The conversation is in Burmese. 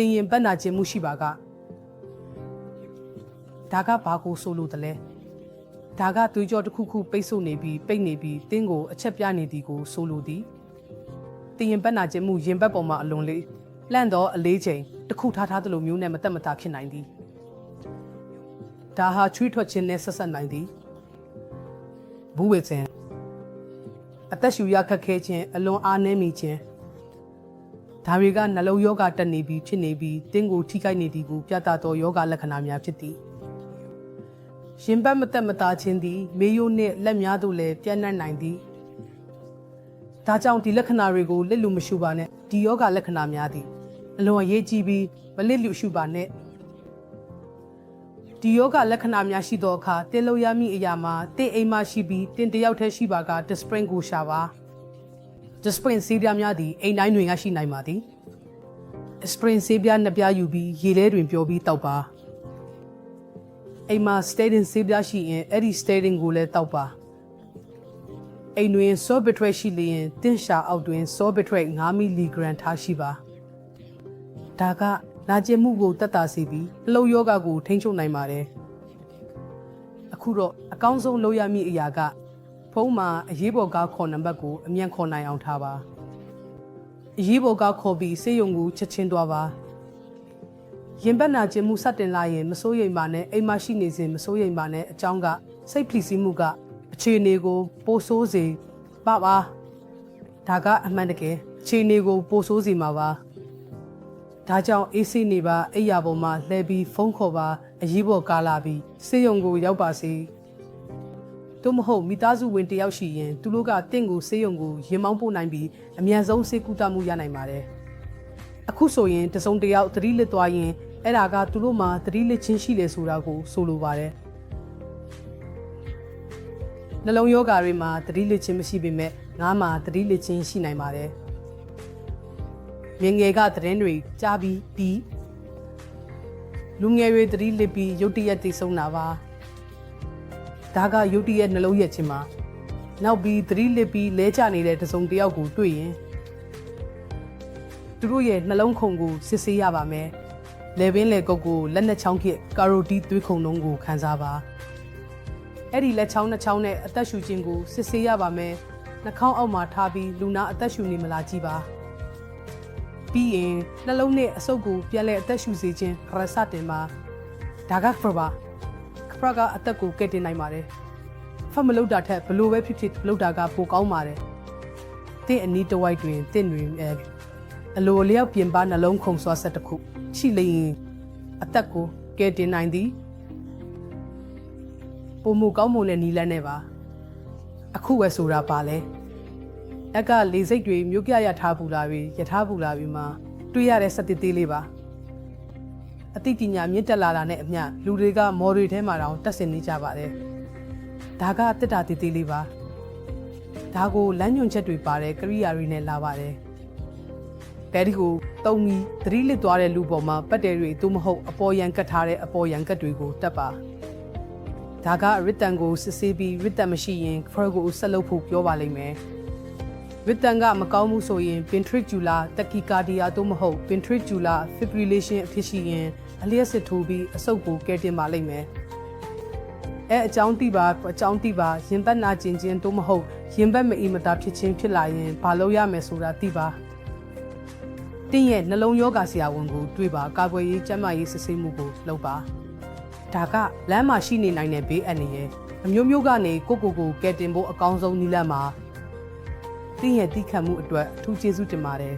တင်ရင်ပတ်နာခြင်းမှုရှိပါကဒါကဘာကိုဆိုလို့တလဲဒါကသွေးကြောတစ်ခုခုပိတ်ဆို့နေပြီးပိတ်နေပြီးတင်းကိုအချက်ပြနေသည်ကိုဆိုလိုသည်တင်ရင်ပတ်နာခြင်းမှုရင်ဘတ်ပေါ်မှာအလွန်လေးလန့်တော့အလေးချိန်တစ်ခုထားထားသလိုမျိုးနဲ့မတက်မတာဖြစ်နိုင်သည်ဒါဟာချွေးထွက်ခြင်းနဲ့ဆက်ဆက်နိုင်သည်ဘူးဝေစင်အသက်ရှူရခက်ခဲခြင်းအလွန်အားနည်းမိခြင်း ဒါတွေကနှလုံးယောဂတက်နေပြီးဖြစ်နေပြီးတင်းကိုထိခိုက်နေသည်ကိုပြသသောယောဂလက္ခဏာများဖြစ်သည်ရှင်ဘတ်မတက်မတာခြင်းသည် မေယိုနှင့်လက်များသို့လည်းပြန့်နှံ့နိုင်သည်ဒါကြောင့်ဒီလက္ခဏာတွေကိုလက်လူမရှုပါနဲ့ဒီယောဂလက္ခဏာများသည်အလွန်အရေးကြီးပြီးမလစ်လူရှုပါနဲ့ဒီယောဂလက္ခဏာများရှိသောအခါတင်းလို့ရမည့်အရာမှာတင်းအိမ်မှရှိပြီးတင်းတယောက်တည်းရှိပါက discipline ကိုရှာပါ discipline ဆေးပြားများသည်အိမ်တိုင်းတွင်ရရှိနိုင်ပါသည် discipline ဆေးပြားနှစ်ပြားယူပြီးရေထဲတွင်ပျော်ပြီးတောက်ပါအိမ်မှာ statin ဆေးပြားရှိရင်အဲ့ဒီ statin ကိုလည်းတောက်ပါအိမ်တွင် sorbitol ရှိလျင်တင်းရှာအောက်တွင် sorbitol 5 mg ထားရှိပါဒါကနာကျင်မှုကိုတက်တာစေပြီးအလုံးယောဂကိုထိန်းချုပ်နိုင်ပါတယ်အခုတော့အကောင်းဆုံးလုပ်ရမည့်အရာက ဖုန်းမှာအရေးပေါ်ကားခေါ်နံပါတ်ကိုအမြန်ခေါ်နိုင်အောင်ထားပါအရေးပေါ်ကားခေါ်ပြီးစေယုံကိုချက်ချင်းသွားပါရင်ဘတ်နာခြင်းမှုစတင်လာရင်မစိုးရိမ်ပါနဲ့အိမ်မရှိနေစဉ်မစိုးရိမ်ပါနဲ့အကြောင်းကစိတ်ဖိစီးမှုကအခြေအနေကိုပိုဆိုးစေပါပါဒါကအမှန်တကယ်အခြေအနေကိုပိုဆိုးစေမှာပါဒါကြောင့်အေးစိနေပါအိယာပေါ်မှာလှည့်ပြီးဖုန်းခေါ်ပါအရေးပေါ်ကားလာပြီးစေယုံကိုရောက်ပါစေ တို့မဟုတ်မိသားစုဝင်တယောက်ရှိရင်သူတို့ကတင့်ကိုဆေးရုံကိုရင်မောင်းပို့နိုင်ပြီးအမြန်ဆုံးဆေးကုသမှုရနိုင်ပါတယ်။အခုဆိုရင်တစုံတစ်ယောက်သတိလစ်သွားရင်အဲ့ဒါကသူတို့မှာသတိလစ်ခြင်းရှိတယ်ဆိုတာကိုဆိုလိုပါတယ်။နှလုံးယောဂါတွေမှာသတိလစ်ခြင်းမရှိပေမဲ့ငါးမှာသတိလစ်ခြင်းရှိနိုင်ပါတယ်။ငယ်ငယ်ကသတင်းတွေကြားပြီးပြီးလူငယ်တွေသတိလစ်ပြီးရုတ်တရက်သိဆုံးတာပါ။ ဒါကယုတ်တိရဲ့နှလုံးရက်ချင်းမှာနောက်ပြီးသတိလစ်ပြီးလဲကျနေတဲ့တစုံတစ်ယောက်ကိုတွေ့ရင်သူတို့ရဲ့နှလုံးခုန်ကိုစစ်ဆေးရပါမယ်။လေပင်လေကုတ်ကိုလက်နှစ်ချောင်းဖြစ်ကာရိုတီသွေးခုန်လုံးကိုခန်းစားပါ။အဲ့ဒီလက်ချောင်းနှစ်ချောင်းနဲ့အသက်ရှူခြင်းကိုစစ်ဆေးရပါမယ်။နှာခေါင်းအောက်မှာထားပြီးလူနာအသက်ရှူနေမလားကြည့်ပါ။ပြီးရင်နှလုံးနဲ့အဆုပ်ကိုပြန်လဲအသက်ရှူစေခြင်းရစတင်ပါ။ဒါကဖရပါ ခပရကအသက်ကိုကယ်တင်နိုင်ပါတယ်။ဖတ်မလို့တာထက်ဘလို့ပဲဖြစ်ဖြစ်လို့တာကပိုကောင်းပါတယ်။တင့်အနီးတစ်ဝိုက်တွင်တင့်တွင်အဲအလိုလျောက်ပြင်ပနှလုံးခုန်ဆွာဆက်တစ်ခုရှိလျင်အသက်ကိုကယ်တင်နိုင်သည်ပုံမူကောင်းမွန်တဲ့နီလန်းနဲ့ပါအခုဝယ်ဆိုတာပါလဲအက်ကလေစိတ်တွေမြို့ပြရထားပူလာပြီးယထာပူလာပြီးမှတွေ့ရတဲ့စက်တစ်သေးလေးပါ အသိပညာမြင့်တက်လာတာနဲ့အမျှလူတွေကမော်တွေထဲမှာတောင်တက်ဆင်နေကြပါတယ်။ဒါကတစ်တာတည်တည်လေးပါ။ဒါကိုလမ်းညွန်ချက်တွေပါတဲ့ကရိယာတွေနဲ့လာပါတယ်။တဲဒီကိုတုံမီသတိလစ်သွားတဲ့လူပေါ်မှာပတ်တယ်တွေသို့မဟုတ်အပေါ်ရန်ကတ်ထားတဲ့အပေါ်ရန်ကတ်တွေကိုတက်ပါ။ဒါကရစ်တန်ကိုစစ်ဆေးပြီးရစ်တန်မရှိရင်ဖရကိုဆက်လုပ်ဖို့ပြောပါလိမ့်မယ်။ ဝစ်တန်ကမကောင်းမှုဆိုရင် ventricular tachycardia တို့မဟုတ် ventricular fibrillation အဖြစ်ရှိရင်အလျက်စစ်ထိုးပြီးအဆုတ်ကိုကဲတင်ပါလိမ့်မယ်။အဲအကြောင်းတိပါအကြောင်းတိပါရင်ဘတ်နာကျင်ခြင်းတို့မဟုတ်ရင်ဘတ်မအီမတာဖြစ်ခြင်းဖြစ်လာရင်ဘာလို့ရမယ်ဆိုတာသိပါ။တင်းရဲ့နှလုံးယောဂါဆရာဝန်ကိုတွေ့ပါကာကွယ်ရေးကျန်းမာရေးစစ်ဆေးမှုကိုလုပ်ပါ။ဒါကလမ်းမှာရှိနေနိုင်တဲ့ဘေးအန္တရာယ်အမျိုးမျိုးကနေကိုကိုကိုကဲတင်ဖို့အကောင်းဆုံးနည်းလမ်းမှာ တင်းရဲ့တိခတ်မှုအတွက်အထူးကျေးဇူးတင်ပါတယ်